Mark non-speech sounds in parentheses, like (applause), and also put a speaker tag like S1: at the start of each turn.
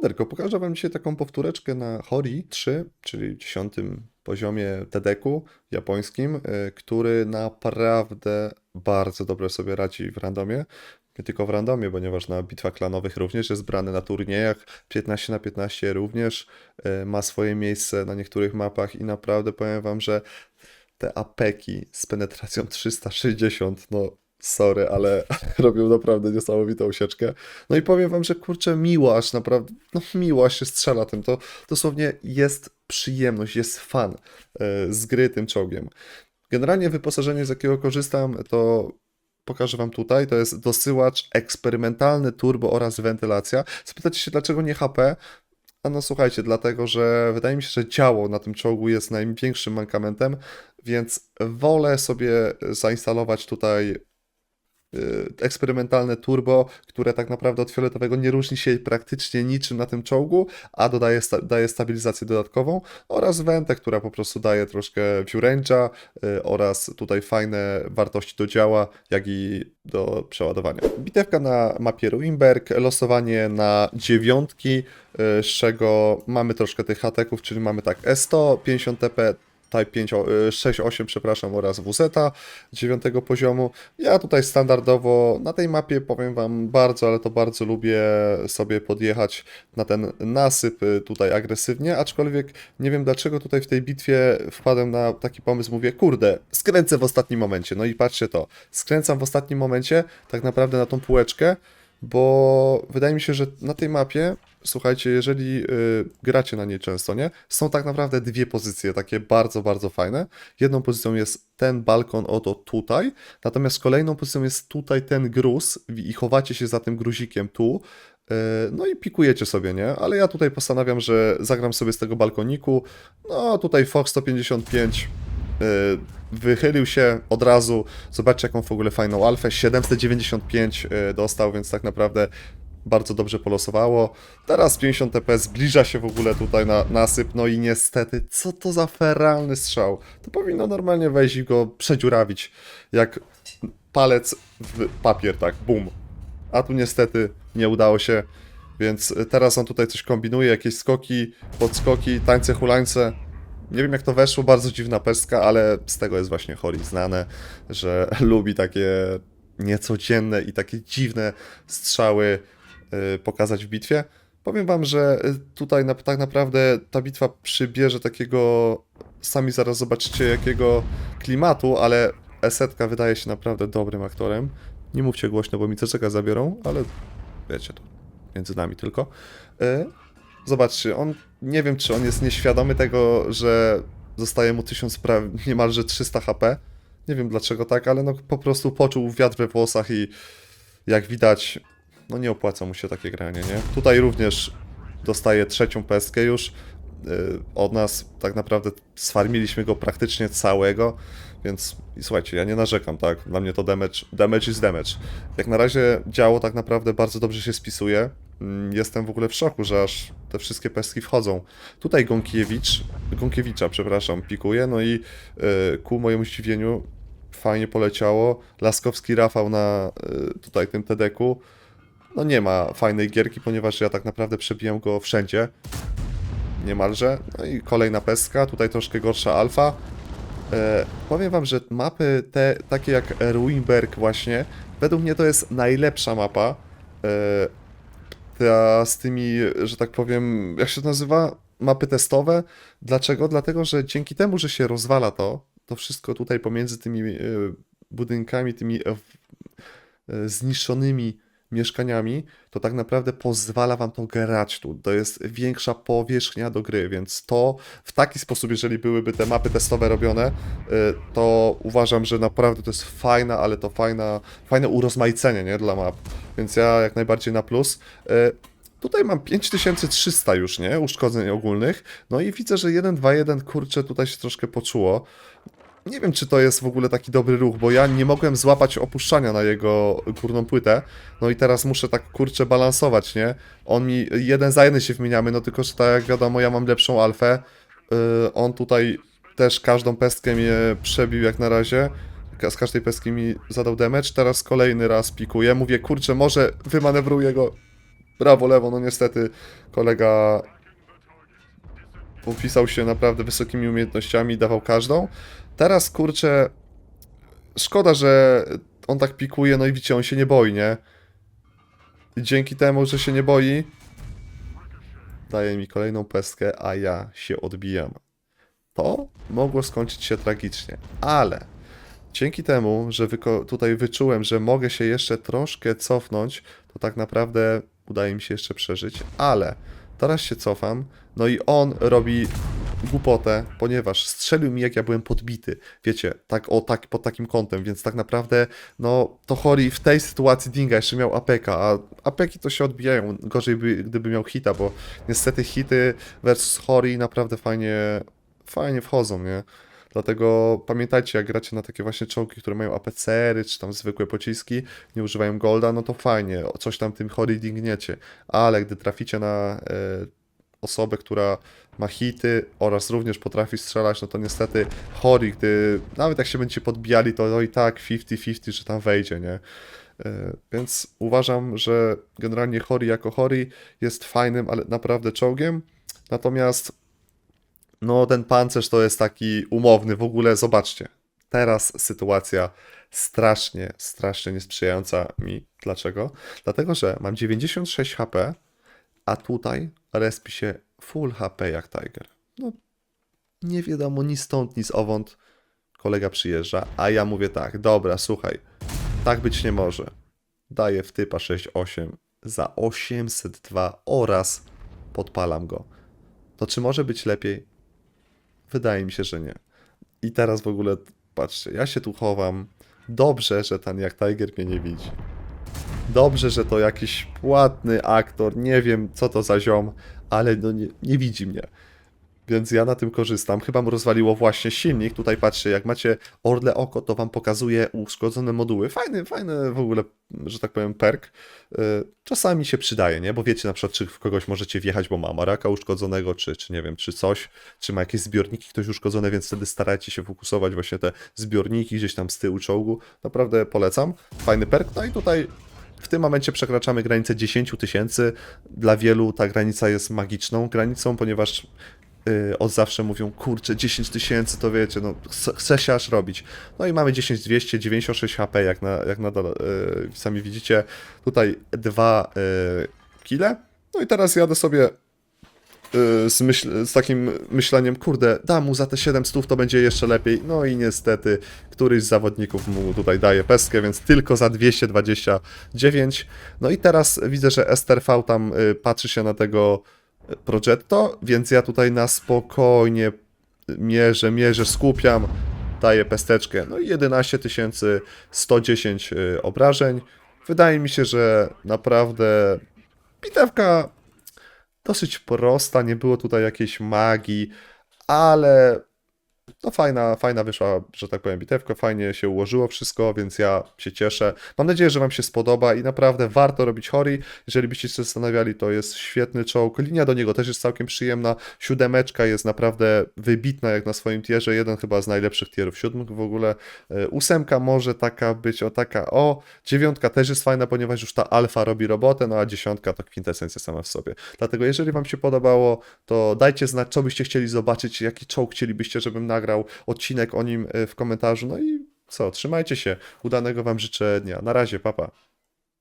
S1: Siemanderko, pokażę wam dzisiaj taką powtóreczkę na Hori 3, czyli 10 poziomie TDK-u japońskim, y, który naprawdę bardzo dobrze sobie radzi w randomie. Nie tylko w randomie, ponieważ na bitwach klanowych również jest brany na turniejach. 15 na 15 również y, ma swoje miejsce na niektórych mapach i naprawdę powiem wam, że te apeki z penetracją 360, no sorry, ale (laughs) robią naprawdę niesamowitą sieczkę. No i powiem wam, że kurczę, miło aż naprawdę, no miło aż się strzela tym, to dosłownie jest przyjemność, jest fan e, z gry tym czołgiem. Generalnie wyposażenie, z jakiego korzystam, to pokażę wam tutaj, to jest dosyłacz eksperymentalny, turbo oraz wentylacja. Spytacie się, dlaczego nie HP? A no słuchajcie, dlatego że wydaje mi się, że działo na tym czołgu jest największym mankamentem, więc wolę sobie zainstalować tutaj eksperymentalne turbo, które tak naprawdę od fioletowego nie różni się praktycznie niczym na tym czołgu, a dodaje sta daje stabilizację dodatkową oraz wentę, która po prostu daje troszkę view y, oraz tutaj fajne wartości do działa, jak i do przeładowania. Bitewka na mapie Ruinberg, losowanie na dziewiątki, y, z czego mamy troszkę tych hateków, czyli mamy tak S100, 50 TP, Type 5, 6.8, przepraszam, oraz WZ 9 poziomu. Ja tutaj standardowo na tej mapie powiem Wam bardzo, ale to bardzo lubię sobie podjechać na ten nasyp y, tutaj agresywnie, aczkolwiek nie wiem dlaczego tutaj w tej bitwie wpadłem na taki pomysł, mówię, kurde, skręcę w ostatnim momencie. No i patrzcie to, skręcam w ostatnim momencie tak naprawdę na tą półeczkę, bo wydaje mi się, że na tej mapie, słuchajcie, jeżeli y, gracie na niej często, nie? Są tak naprawdę dwie pozycje, takie bardzo, bardzo fajne. Jedną pozycją jest ten balkon oto tutaj, natomiast kolejną pozycją jest tutaj ten gruz i chowacie się za tym gruzikiem tu. y, No i pikujecie sobie, nie? Ale ja tutaj postanawiam, że zagram sobie z tego balkoniku. No tutaj Fox 155 y, wychylił się od razu. Zobaczcie, jaką w ogóle fajną alfę. 795 y, dostał, więc tak naprawdę bardzo dobrze polosowało. Teraz 50 TP zbliża się w ogóle tutaj na nasyp. No i niestety, co to za feralny strzał. To powinno normalnie wejść i go przedziurawić. Jak palec w papier, tak, bum. A tu niestety nie udało się. Więc y, teraz on tutaj coś kombinuje, jakieś skoki, podskoki, tańce, hulańce. Nie wiem jak to weszło, bardzo dziwna pestka, ale z tego jest właśnie Hori znane, że (laughs) lubi takie niecodzienne i takie dziwne strzały y, pokazać w bitwie. Powiem wam, że y, tutaj na, tak naprawdę ta bitwa przybierze takiego, sami zaraz zobaczycie jakiego klimatu, ale Esetka wydaje się naprawdę dobrym aktorem. Nie mówcie głośno, bo mi CCK zabiorą, ale wiecie to, między nami tylko. Zobaczcie, on, nie wiem czy on jest nieświadomy tego, że zostaje mu 1000, pra- (laughs) niemalże 300 HP. Nie wiem dlaczego tak, ale no po prostu poczuł wiatr we włosach i jak widać, no nie opłaca mu się takie granie, nie? Tutaj również dostaje trzecią pestkę już. Yy, od nas tak naprawdę sfarmiliśmy go praktycznie całego, więc i słuchajcie, ja nie narzekam, tak? Dla mnie to damage, damage is damage. Jak na razie działo tak naprawdę bardzo dobrze się spisuje. Mm, Jestem w ogóle w szoku, że aż te wszystkie pestki wchodzą. Tutaj Gąkiewicz, Gąkiewicza, przepraszam, pikuje, no i yy, ku mojemu zdziwieniu fajnie poleciało. Laskowski Rafał na yy, tutaj tym TDK-u. No nie ma fajnej gierki, ponieważ ja tak naprawdę przebijam go wszędzie. Niemalże. No i kolejna pestka, tutaj troszkę gorsza alfa. E, powiem wam, że mapy te, takie jak Ruinberg właśnie, według mnie to jest najlepsza mapa. E, ta z tymi, że tak powiem, jak się to nazywa? Mapy testowe. Dlaczego? Dlatego, że dzięki temu, że się rozwala to, to wszystko tutaj pomiędzy tymi e, budynkami, tymi e, e, zniszczonymi mieszkaniami, to tak naprawdę pozwala wam to grać tu. To jest większa powierzchnia do gry, więc to w taki sposób, jeżeli byłyby te mapy testowe robione, y, to uważam, że naprawdę to jest fajna, ale to fajna, fajne urozmaicenie, nie, dla map. Więc ja jak najbardziej na plus. Y, Tutaj mam 5300 już, nie? Uszkodzeń ogólnych. No i widzę, że 1, 2, 1, kurczę, tutaj się troszkę poczuło. Nie wiem, czy to jest w ogóle taki dobry ruch, bo ja nie mogłem złapać opuszczania na jego górną płytę. No i teraz muszę tak kurczę balansować, nie? On mi jeden za jeden się wymieniamy, no tylko, że tak jak wiadomo, ja mam lepszą alfę. Yy, on tutaj też każdą pestkę mnie przebił jak na razie. Z każdej pestki mi zadał damage. Teraz kolejny raz pikuje. Mówię, kurczę, może wymanewruję go Brawo, lewo, no niestety kolega upisał się naprawdę wysokimi umiejętnościami, dawał każdą. Teraz, kurczę, szkoda, że on tak pikuje, no i widzicie, on się nie boi, nie? I dzięki temu, że się nie boi, daje mi kolejną pestkę, a ja się odbijam. To mogło skończyć się tragicznie, ale dzięki temu, że tutaj wyczułem, że mogę się jeszcze troszkę cofnąć, to tak naprawdę udaje mi się jeszcze przeżyć, ale teraz się cofam, no i on robi głupotę, ponieważ strzelił mi jak ja byłem podbity, wiecie, tak o tak, pod takim kątem, więc tak naprawdę, no to Hori w tej sytuacji Dinga jeszcze miał APK, a APki to się odbijają, gorzej by, gdyby miał hita, bo niestety hity versus Hori naprawdę fajnie, fajnie wchodzą, nie? Dlatego pamiętajcie, jak gracie na takie właśnie czołgi, które mają APCR-y, czy tam zwykłe pociski, nie używają golda, no to fajnie, coś tam tym Hori dingniecie, ale gdy traficie na e, osobę, która ma hity oraz również potrafi strzelać, no to niestety Hori, gdy nawet jak się będziecie podbijali, to, to i tak 50-50, że tam wejdzie, nie? E, Więc uważam, że generalnie Hori jako Hori jest fajnym, ale naprawdę czołgiem. Natomiast no ten pancerz to jest taki umowny w ogóle, zobaczcie. Teraz sytuacja strasznie, strasznie niesprzyjająca mi. Dlaczego? Dlatego, że mam 96 HP, a tutaj respi się full HP jak Tiger. No, nie wiadomo ni stąd, ni owąd. Kolega przyjeżdża, a ja mówię tak, dobra, słuchaj, tak być nie może. Daję w typa 6-8 za 802 oraz podpalam go. To czy może być lepiej? Wydaje mi się, że nie. I teraz w ogóle, patrzcie, ja się tu chowam. Dobrze, że ten jak Tiger mnie nie widzi. Dobrze, że to jakiś płatny aktor, nie wiem co to za ziom, ale no nie, nie widzi mnie. Więc ja na tym korzystam. Chyba mu rozwaliło właśnie silnik. Tutaj patrzcie, jak macie orle oko, to wam pokazuje uszkodzone moduły. Fajny, fajny w ogóle, że tak powiem, perk. Yy, Czasami się przydaje, nie? Bo wiecie na przykład, czy w kogoś możecie wjechać, bo ma maraka uszkodzonego, czy, czy nie wiem, czy coś, czy ma jakieś zbiorniki ktoś uszkodzone, więc wtedy starajcie się fokusować właśnie te zbiorniki gdzieś tam z tyłu czołgu. Naprawdę polecam. Fajny perk. No i tutaj w tym momencie przekraczamy granicę 10 tysięcy. Dla wielu ta granica jest magiczną granicą, ponieważ yy, od zawsze mówią, kurczę, 10 tysięcy to wiecie, no chce- się aż robić. No i mamy 10 200, 96 HP, jak, na, jak nadal yy, sami widzicie. Tutaj dwa yy, kile. No i teraz jadę sobie yy, z, myśl, z takim myśleniem, kurde, da mu za te 700 to będzie jeszcze lepiej. No i niestety któryś z zawodników mu tutaj daje pestkę, więc tylko za 229. No i teraz widzę, że STRV tam y, patrzy się na tego y, Progetto, więc ja tutaj na spokojnie mierzę, mierzę, skupiam, daję pesteczkę. No i 11 110 y, obrażeń. Wydaje mi się, że naprawdę bitewka dosyć prosta, nie było tutaj jakiejś magii, ale no fajna, fajna wyszła, że tak powiem, bitewka, fajnie się ułożyło wszystko, więc ja się cieszę. Mam nadzieję, że Wam się spodoba i naprawdę warto robić Hori. Jeżeli byście się zastanawiali, to jest świetny czołg. Linia do niego też jest całkiem przyjemna. Siódemeczka jest naprawdę wybitna jak na swoim tierze. Jeden chyba z najlepszych tierów siódmych w ogóle. E, Ósemka może taka być, o taka, o. Dziewiątka też jest fajna, ponieważ już ta alfa robi robotę, no a dziesiątka to kwintesencja sama w sobie. Dlatego jeżeli Wam się podobało, to dajcie znać, co byście chcieli zobaczyć, jaki czołg chcielibyście, żebym nagrał odcinek o nim e, w komentarzu. No i co, trzymajcie się. Udanego Wam życzę dnia. Na razie, papa.